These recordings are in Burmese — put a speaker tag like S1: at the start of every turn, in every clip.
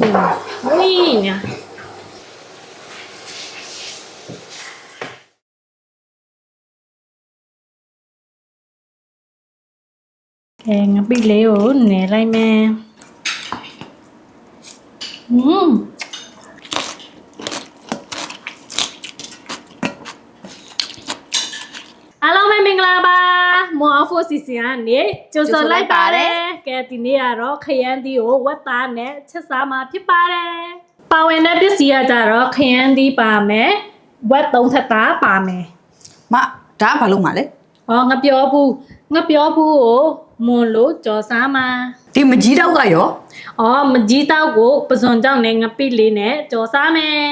S1: ဝင်းညာကဲငပိလေးကိုနယ်လိုက်မယ်อืมအားလုံးပဲမင်္ဂလာပါမော်ဖိုစီစီကနေကြိုဆိုလိုက်ပါတယ် ကဲဒီနေ့ကတော့ခရမ်းသီးကိုဝက်သားနဲ့ချက်စားမှာဖြစ်ပါတယ်ပါဝင်တဲ့ပစ္စည်းကကြတော့ခရမ်းသီးပါမယ်ဝက်သုံးထပ်သားပါမယ်
S2: မဒါကဘာလို့မလဲ
S1: ဟောငပြောဘူးငပြောဘူးကိုမွန်လို့ကြော်စားမှာ
S2: ဒီမကြီးတော့ကရော
S1: အော်မကြီးတောက်ကိုပစွန်ကြောင့်နဲ့ငပိလေးနဲ့ကြော်စားမယ်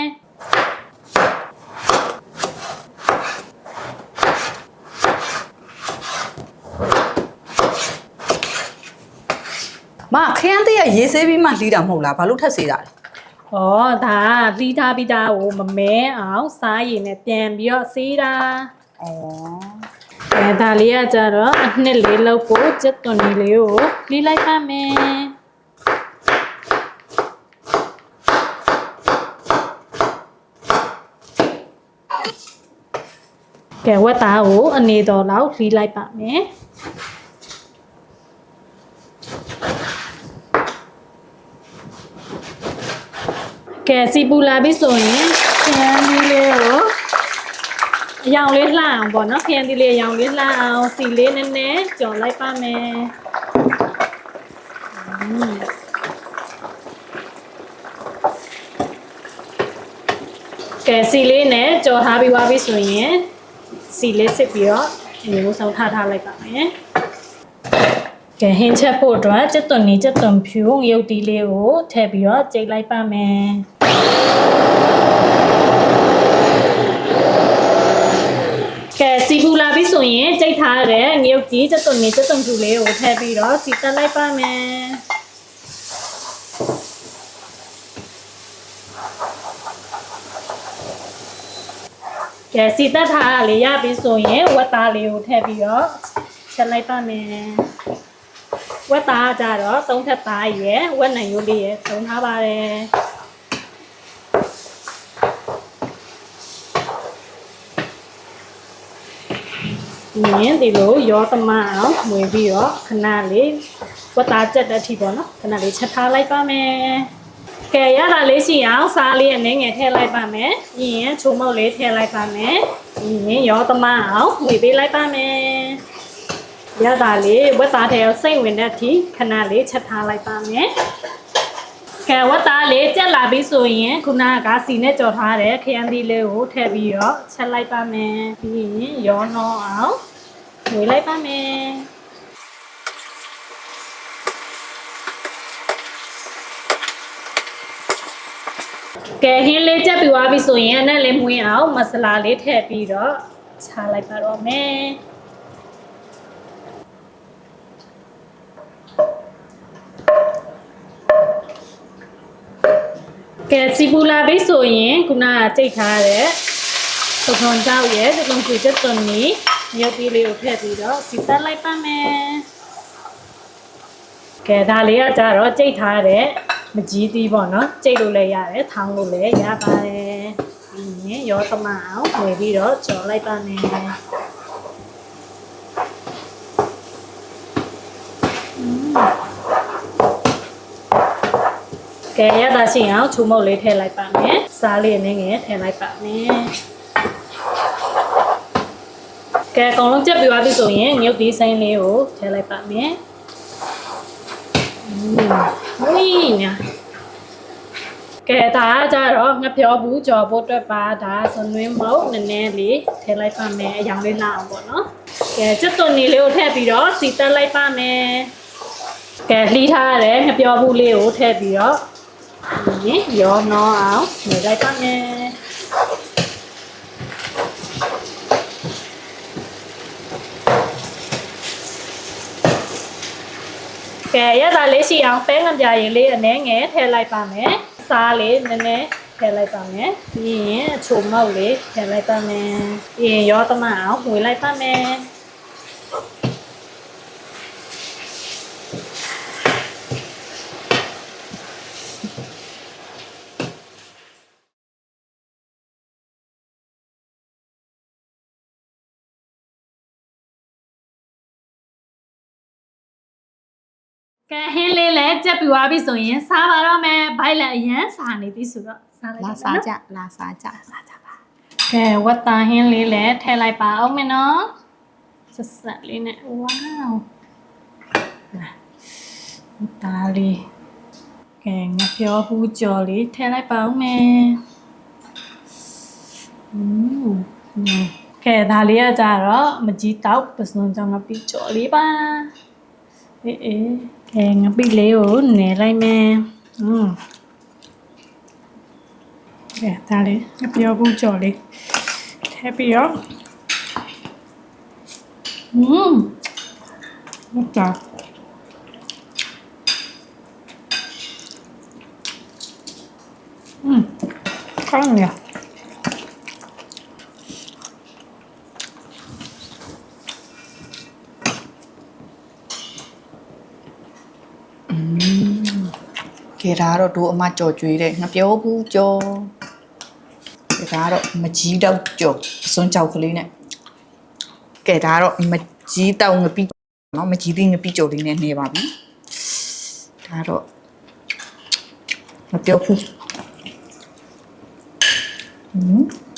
S2: မခရမ်းသေးရရေးဆေးပြီးမှလှီးတာမဟုတ်လားဘာလို့ထက်စေတာလဲ။
S1: ဩဒါသီးထားပြီးသားကိုမမဲအောင်စားရည်နဲ့ပြန်ပြီးတော့ဆေးတာ
S2: ဩ။
S1: အဲဒါလေးကကြတော့အနှစ်လေးလောက်ကိုစက်သွန်လေးလေးကိုလှီးလိုက်ပါမယ်။ကဲဝက်သားကိုအနေတော်လောက်လှီးလိုက်ပါမယ်။ ကဲစီပူလာပြီဆိုရင်ခရမ်းသီးလေးကိုအရောင်လေးလှအောင်ပေါ့နော်ခရမ်းသီးလေးအရောင်လေးလှအောင်စီလေးနည်းနည်းကြော်လိုက်ပါမယ်อืมကဲစီလေးနဲ့ကြော်ထားပြီးသွားပြီဆိုရင်စီလေးစစ်ပြီးတော့ဒီလိုဆောင်ထားထားလိုက်ပါမယ်ကဲဟင်းချက်ဖို့အတွက်စက်သွန်နီစက်သွန်ဖြူငရုတ်တီးလေးကိုထည့်ပြီးတော့ကြိတ်လိုက်ပါမယ် ကဲစီပူလာပြီဆိုရင်ကြိတ်ထားတဲ့ငရုတ်ကြီးစက်သွန်နေစက်သွန်ဖြူလေးကိုထည့်ပြီးတော့စီတက်လိုက်ပါမယ်ကဲစီတက်ထားတာလေးရပြီဆိုရင်ဝက်သားလေးကိုထည့်ပြီးတော့ချက်လိုက်ပါမယ်ဝက်သားကကြတော့သုံးထပ်သားရယ်ဝက်နိုင်ရိုးလေးရယ်သုံးထားပါတယ် မြင်းဒီလိုရောသမအောင်ဝင်ပြီးတော့ခဏလေးဝတ်သားကြက်တဲ့အထိပေါ့နော်ခဏလေးချက်ထားလိုက်ပါမယ်ကဲရတာလေးရှိအောင်စားလေးအနေငယ်ထည့်လိုက်ပါမယ်ပြီးရင်ချုံမုတ်လေးထည့်လိုက်ပါမယ်ပြီးရင်ရောသမအောင်ဝင်ပေးလိုက်ပါမယ်ရတာလေးဝတ်သားထဲကိုစိတ်ဝင်တဲ့အထိခဏလေးချက်ထားလိုက်ပါမယ်ကဲဝတ်သားလေးကြက်လာပြီဆိုရင်ခုနကစီနဲ့ကြော်ထားတဲ့ခရမ်းသီးလေးကိုထည့်ပြီးတော့ချက်လိုက်ပါမယ်ပြီးရင်ရောနှောအောင် ဝေလိုက်ပါမယ်ကဲဟင်းလေးချက်ပြီးသွားပြီဆိုရင်အနဲ့လေးမွေးအောင်မဆလာလေးထည့်ပြီးတော့ချလိုက်ပါတော့မယ်ကဲစီပူလာပြီဆိုရင်ခုနကကြိတ်ထားတဲ့သုံးထုံကြောက်ရဲ့ဒီလုံးကျချက်သွန်နီ မြုပ်ပြီးလေးကိုထည့်ပြီးတော့စီတက်လိုက်ပါမယ်ကဲဒါလေးကကြတော့ကြိတ်ထားတဲ့မကြီးသီးပေါ့နော်ကြိတ်လို့လည်းရတယ်ထောင်းလို့လည်းရပါတယ်ပြီးရင်ရောသမအောင်ဝယ်ပြီးတော့ကြော်လိုက်ပါမယ်ကဲရတာရှိအောင်ချုံမုတ်လေးထည့်လိုက်ပါမယ်စားလေးနဲ့ငယ်ထည့်လိုက်ပါမယ် ကဲအကုန်လုံးကြက်ပြီးသွားပြီဆိုရင်မြုပ်သီးစိမ်းလေးကိုထည့်လိုက်ပါမယ်อืมဝင်းညာကဲဒါကကြတော့ငပြောဘူးကြော်ဖို့အတွက်ပါဒါစနွင်းမုတ်နည်းနည်းလေးထည့်လိုက်ပါမယ်အရောင်လေးလာအောင်ပေါ့နော်ကဲစက်သွန်နေလေးကိုထည့်ပြီးတော့စီတက်လိုက်ပါမယ်ကဲလှီးထားရတဲ့ငပြောဘူးလေးကိုထည့်ပြီးတော့ဒီရောနှောအောင်နေလိုက်ပါမယ် ကဲရတာလေးရှိအောင်ပဲငပြရင်လေးအနှဲငယ်ထည့်လိုက်ပါမယ်စားလေးနည်းနည်းထည့်လိုက်ပါမယ်ပြီးရင်အချိုမောက်လေးထည့်လိုက်ပါမယ်ပြီးရင်ရောသမအောင်ဝေလိုက်ပါမယ် ကဲဟင်းလေးလည်းကြက်ပြသွားပြီဆိုရင်စားပါတော့မယ်ဘိုက်လည်းအရန်စားနေပြီဆိုတော့စားလိုက်
S2: လာ
S1: ပါ
S2: စား
S1: နော်
S2: ကြလာစားကြစားကြပါ
S1: ကဲဝတ်တာဟင်းလေးလည်းထည့်လိုက်ပါအောင်မယ်နော်ဆက်ဆက်လေးနဲ့ဝေါဝတ်တာလေးကဲငါပြောဘူးကြော်လေးထည့်လိုက်ပါအောင်မယ်อืมကဲဒါလေးကကြတော့မကြီးတောက်ပစုံကြောင့်ငါပြီးကြော်လေးပါအေးအေး ကဲငါပြီးလေးကိုနယ်လိုက်မယ်อืมကဲဒါလေးငါပြောဘူးကြော်လေးထည့်ပြီး
S2: ဖေဒါကတော့ဒိုးအမကြော်ကျွေးတယ်မပြောဘူးကြော်ဖေဒါကတော့မကြီးတော့ကြော်အစွန်းကြောက်ကလေးနဲ့ကဲဒါကတော့မကြီးတော့ငပိနော်မကြီးသေးငပိကြော်လေးနဲ့နေပါပြီဒါတော့မပြောဘူးဟွန်း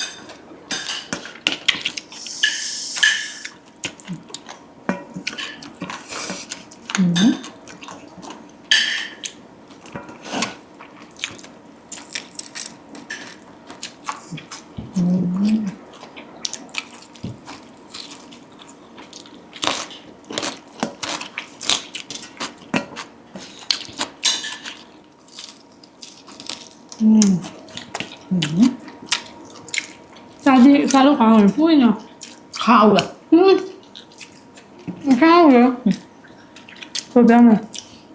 S1: อืมอืมซาดิซาลูก
S2: ค้าเห
S1: มือนพูดเนาะข้าวเหรออืมข้าวเหรอ
S2: ถูกต้องไห
S1: ม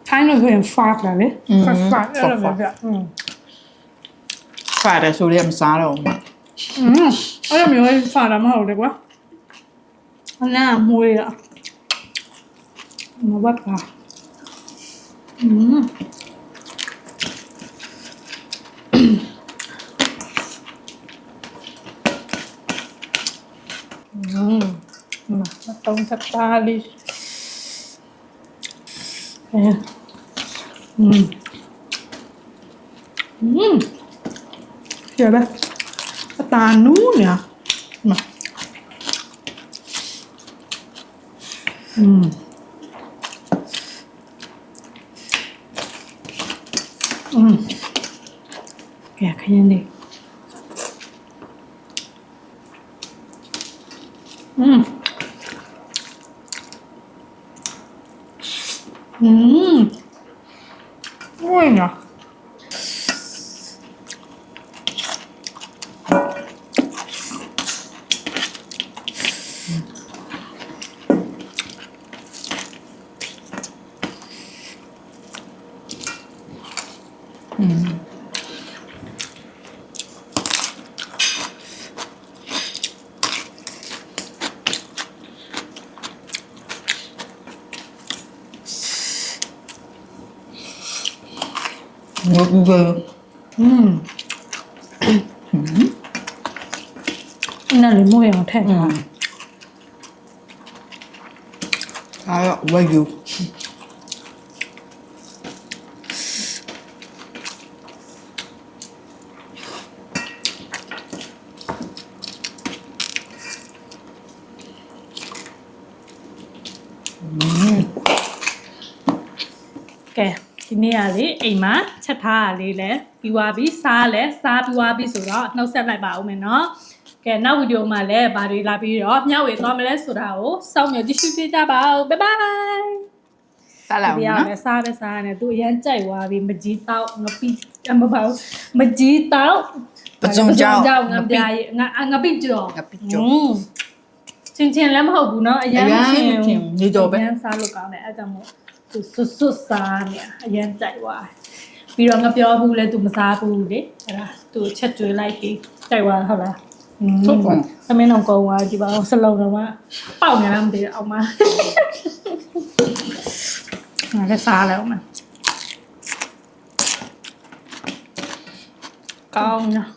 S1: kind of en fartlare. Mm, fartlare. Mm. Fare sulle saroma. Mm. Ora mi vuoi fare male qua? No, muoia. Non va qua. Mm. มามาตรงกับตาลิเอออืมอื 음, 뭐야? 음. 먹어요. 음. 나
S2: 리모양
S1: 같아. 음. 아, 와유. Okay. ยမို့ရအောင်ထည့်
S2: อื
S1: ထား
S2: มဒါတော့ဝယ်ယူ
S1: ကဲဒီနေ့ကလေအိမ်မှာချက်ထားရလေးလဲပြီးသွားပြီစားလဲစားပြီးသွားပြီဆိုတော့နှုတ်ဆက်လိုက်ပါဦးမယ်နော်ကဲနောက်ဗီဒီယိုမှာလည်းဗာတွေလာပြီးတော့မျှဝေသွားမလဲဆိုတာကိုစောင့်မျှော်ကြည့်ရှုပေးကြပါဦးဘိုင်ဘိုင်
S2: စားလိုက်
S1: ဒီ
S2: အောင်
S1: အောင်
S2: နော်
S1: လည်းစားပဲစားရတယ်သူအရန်ကြိုက်သွားပြီမကြီးတောက်ငပိအမပေါ့မကြီးတောက်
S2: ပစုံကြောင့်
S1: ငါပြားရငါငါပိကြော်
S2: ငပိကြော်
S1: อืมချင်းချင်းလည်းမဟုတ်ဘူးเนาะအရန်
S2: အရန်
S1: ချင်း
S2: မချင်းနေကြော်ပဲ
S1: အရန်စားလို့ကောင်းတယ်အဲ့ဒါမို့ သူစွတ်စွတ်စားနေအရန်ကြိုက်သွားပြီးတော့ငါပြောဘူးလဲသူမစားဘူးလေအဲ့ဒါသူချက်ကျွေးလိုက်ပြီးကြိုက်သွားဟုတ်လားอืม
S2: ဟုတ်ပါ
S1: သမင်းတော့ကောင်းသွားကြည့်ပါဦးစလုံးတော့မပေါက်နေလားမသိဘူးအောင်မငါလည်းစားလိုက်အောင်မကောင်းနော်